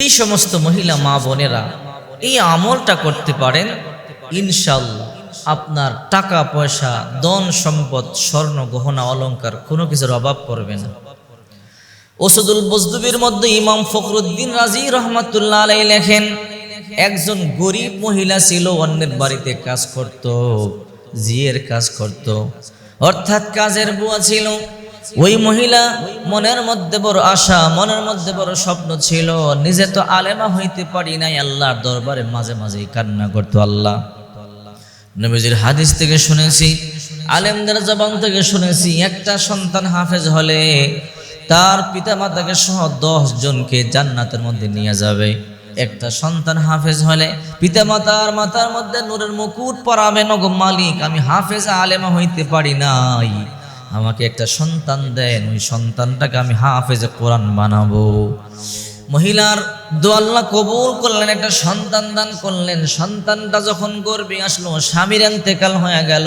এই সমস্ত মহিলা মা বোনেরা এই আমলটা করতে পারেন ইনশাল্লাহ আপনার টাকা, পয়সা, ধন সম্পদ, স্বর্ণ, গহনা অলঙ্কার কোনো কিছুর অভাব পড়বে না। ওসদুল বজদুবির মধ্যে ইমাম ফখরুদ্দিন রাজি রহমাতুল্লাহ আলাই লেখেন, একজন গরিব মহিলা ছিল, অন্যের বাড়িতে কাজ করত, জিয়ের কাজ করত, অর্থাৎ কাজের বুয়া ছিল। ওই মহিলা মনের মধ্যে বড় আশা, মনের মধ্যে বড় স্বপ্ন ছিল। নিজে তো আলেমা হইতে পারি নাই, আল্লাহর দরবারে মাঝে মাঝেই কান্না করতো আল্লাহ। নবীজির হাদিস থেকে শুনেছি, আলেমদের জবান থেকে শুনেছি, একটা সন্তান হাফেজ হলে তার পিতা মাতাকে সহ দশ জনকে জান্নাতের মধ্যে নিয়ে যাবে। একটা সন্তান হাফেজ হলে পিতা মাতার মাতার মধ্যে নূরের মুকুট পরাবে, নগো মালিক, আমি হাফেজ, আলেমা হইতে পারি নাই। আমাকে একটা সন্তান দেন, ওই সন্তানটাকে আমি হাফেজে কোরআন বানাবো। মহিলার দোয়াল্লা কবুল করলেন, একটা সন্তান দান করলেন। সন্তানটা যখন গর্বে আসলো, স্বামীর এন্তেকাল হয়ে গেল।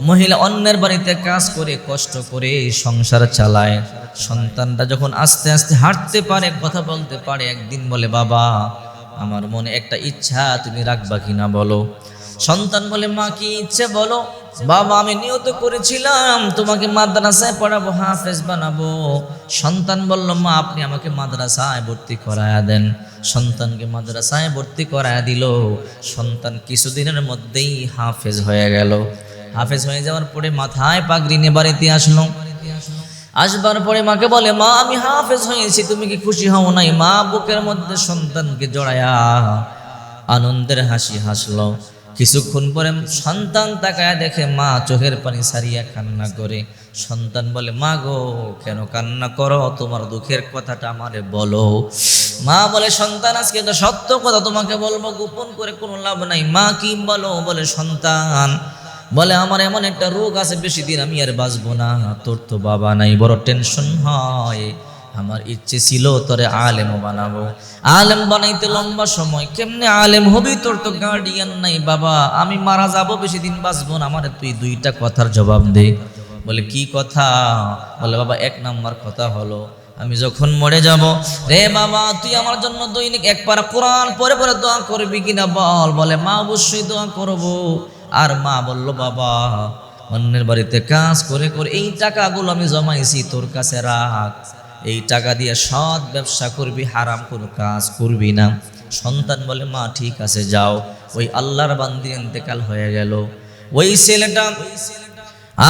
মহিলা অন্যের বাড়িতে কাজ করে, কষ্ট করে সংসার চালায়। সন্তানটা যখন আস্তে আস্তে হাঁটতে পারে, কথা বলতে পারে, একদিন বলে, বাবা, আমার মনে একটা ইচ্ছা, তুমি রাখবা কিনা বলো? সন্তান বলে, মা, কি ইচ্ছে বলো? বাবা, আমি নিয়ত করেছিলাম, তোমাকে মাদ্রাসায় পড়াবো, হাফেজ বানাবো। সন্তান বলল, মা, আপনি আমাকে মাদ্রাসায় ভর্তি করায়া দেন। সন্তানকে মাদ্রাসায় ভর্তি করায়া দিল। সন্তান কিছুদিনের মধ্যেই হাফেজ হয়ে গেল। হাফেজ হয়ে যাওয়ার পরে মাথায় পাগড়ি নিয়ে বাড়িতে আসলো। আসবার পরে মাকে বলে, মা, আমি হাফেজ হয়েছি, তুমি কি খুশি হও নাই? মা বুকের মধ্যে সন্তানকে জড়ায়া আনন্দের হাসি হাসলো। কিছুক্ষণ পরে সন্তান তাকায় দেখে মা চোখের পানি সারিয়া কান্না করে। সন্তান বলে, মা গো, কেন কান্না করো? তোমার দুঃখের কথাটা আমারে বলো। মা বলে, সন্তান, আজকে তো সত্য কথা তোমাকে বলব, গোপন করে কোনো লাভ নাই। মা কি বলো? বলে, সন্তান, বলে, আমার এমন একটা রোগ আছে বেশি দিন আমি আর বাঁচবো না। তোর তো বাবা নাই, বড় টেনশন হয়। আমার ইচ্ছে ছিল তোরে আলেম বানাবো। আলেম বানাইতে লম্বা সময়। কেমনে আলেম হবি তোর তো গার্ডিয়ান নাই বাবা। আমি মারা যাব, বেশি দিন বাঁচবো না। আমার তুই দুইটা কথার জবাব দে। বলে, কি কথা? বলে, বাবা, এক নাম্বার কথা হলো, আমি যখন মরে যাব, রে বাবা, তুই আমার জন্য দৈনিক এক পারা কোরআন পরে পরে দোয়া করবি কিনা বল? বলে, মা, অবশ্যই দোয়া করব। আর মা বলল, বাবা, অন্যের বাড়িতে কাজ করে করে এই টাকাগুলো আমি জমাইছি, তোর কাছে রাখ। এই টাকা দিয়ে সৎ ব্যবসা করবি, হারাম কোনো কাজ করবি না। সন্তান বলে, মা, ঠিক আছে, যাও। ওই আল্লাহর বান্দি ইন্তেকাল হয়ে গেল। ওই ছেলেটা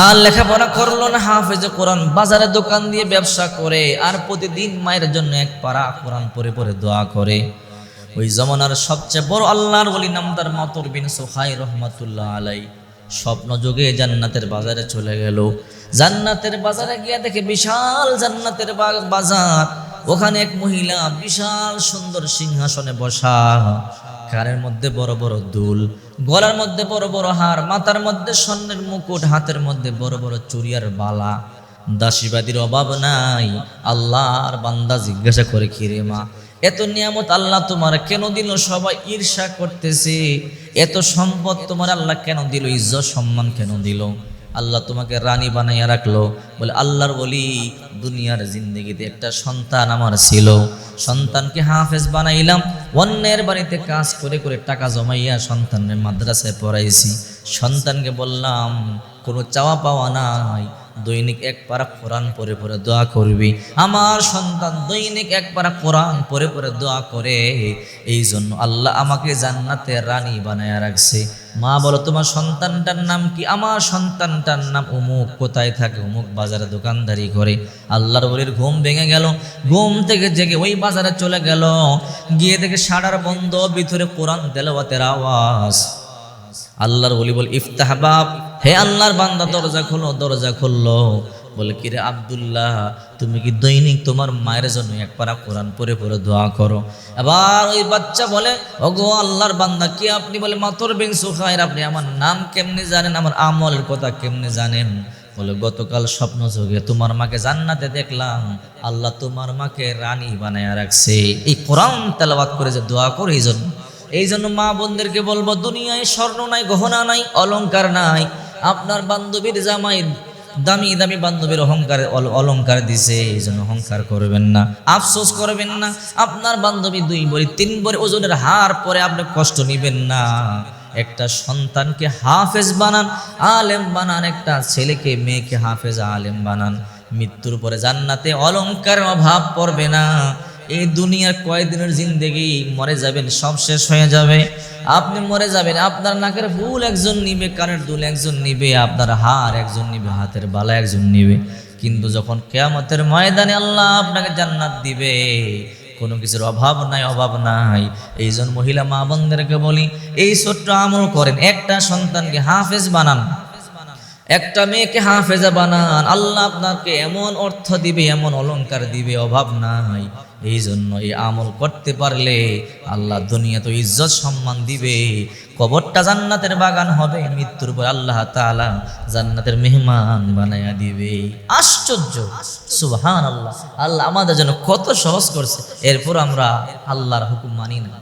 আর লেখাপড়া করল না, হাফেজে কোরআন বাজারে দোকান দিয়ে ব্যবসা করে, আর প্রতিদিন মায়ের জন্য এক পারা কোরআন পরে পরে দোয়া করে। ওই জমানার সবচেয়ে বড় আল্লাহর বলি নামদার মাতর বিন সোহাই রহমাতুল্লাহ আলাই স্বপ্ন যোগে জান্নাতের বাজারে চলে গেল। জান্নাতের বাজারে গিয়ে দেখে বিশাল জান্নাতের বাজার। ওখানে এক মহিলা বিশাল সুন্দর সিংহাসনে বসা। কানের মধ্যে বড় বড় দুল, গলার মধ্যে বড় বড় হার, মাথার মধ্যে স্বর্ণের মুকুট, হাতের মধ্যে বড় বড় চুরিয়ার বালা। দাসীবাদীর অভাব নাই, আল্লাহর বান্দা জিজ্ঞাসা করে, কিরে মা এত নিয়ামত আল্লাহ তোমার কেন দিল? সবাই ঈর্ষা করতেছে। এত সম্পদ তোমার আল্লাহ কেন দিল? ইজ্জত, সম্মান কেন দিল? আল্লাহ তোমাকে রানী বানাইয়া রাখল। বলে, আল্লাহর বলি, দুনিয়ার জিন্দগিতে একটা সন্তান আমার ছিল। সন্তানকে হাফেজ বানাইলাম। অন্যের বাড়িতে কাজ করে করে টাকা জমাইয়া সন্তানের মাদ্রাসায় পড়াইছি। সন্তানকে বললাম, কোনো চাওয়া পাওয়া নাই। দৈনিক এক পারা কোরআন পরে পরে দোয়া করবি। আমার সন্তান দৈনিক এক পারা কোরআন পরে পরে দোয়া করে। এই জন্য আল্লাহ আমাকে জান্নাতে রানী বানায় রাখছে। মা, বলো তোমার সন্তানটার নাম কি? আমার সন্তানটার নাম অমুক। কোথায় থাকে? অমুক বাজারে দোকানদারি করে। আল্লাহর বলির ঘুম ভেঙে গেল। ঘুম থেকে জেগে ওই বাজারে চলে গেল। গিয়ে দেখে সাড়ার বন্ধ, ভিতরে কোরআন তেলাওয়াতের আওয়াজ। আল্লাহর বলি বল, ইফতাহ বাব হে আল্লাহর বান্দা, দরজা খোলো, দরজা খুললো বলে কি রে আবদুল্লাহ, তুমি কি দৈনিক তোমার মায়ের জন্য এক পারা কোরআন পরে পরে দোয়া করো? আবার ওই বাচ্চা বলে, ওগো আল্লাহর বান্দা, কি আপনি? বলে মাতর বিন সুখায়ের আপনি আমার নাম কেমনে জানেন? আমার আমলের কথা কেমনে জানেন? বলে, গতকাল স্বপ্ন যোগে তোমার মাকে জান্নাতে দেখলাম। আল্লাহ তোমার মাকে রানী বানায় রাখছে। এই কোরআন তেলাবাদ করে যে দোয়া করে, এই জন্য এই জন্য মা বোনদেরকে বলব, দুনিয়ায় স্বর্ণ নাই, গহনা নাই, অলংকার নাই। আপনার বান্ধবীর জামাই দামি দামি বান্ধবীর অহংকার, অল- অলংকার দিছে এই জন্য অহংকার করবেন না। আফসোস করবেন না। আপনার বান্ধবী দুই বড়ি, তিন বড়ি ওজনের হার পরে আপনি কষ্ট নিবেন না। একটা সন্তানকে হাফেজ বানান, আলেম বানান, একটা ছেলেকে, মেয়েকে হাফেজ, আলেম বানান। মৃত্যুর পরে জান্নাতে অলংকারের অভাব পড়বে না। এই দুনিয়ার কয়েকদিনের জিন্দেগি মরে যাবেন, সব শেষ হয়ে যাবে। আপনি মরে যাবেন, আপনার নাকের ফুল একজন নিবে, কানের দুল একজন নিবে, আপনার হার একজন নিবে, হাতের বালা একজন নিবে। কিন্তু যখন কেয়ামতের ময়দানে আল্লাহ আপনাকে জান্নাত দিবে, কোনো কিছুর অভাব নাই অভাব নাই। এই জন্য মহিলা মা বোনদেরকে বলি, এই ছোট্ট আমল করেন, একটা সন্তানকে হাফেজ বানান। একটা মেয়েকে হাফেজা বানান। আল্লাহ আপনাকে এমন অর্থ দিবে, এমন অলংকার দিবে, অভাব নাই। এই জন্য এই আমল করতে পারলে আল্লাহ দুনিয়া তো ইজ্জত সম্মান দিবে। কবরটা জান্নাতের বাগান হবে, মৃত্যুর পর আল্লাহ তালা জান্নাতের মেহমান বানায়া দিবে। আশ্চর্য! সুবহান আল্লাহ আল্লাহ আমাদের জন্য কত সহজ করছে। এরপর আমরা আল্লাহর হুকুম মানি না।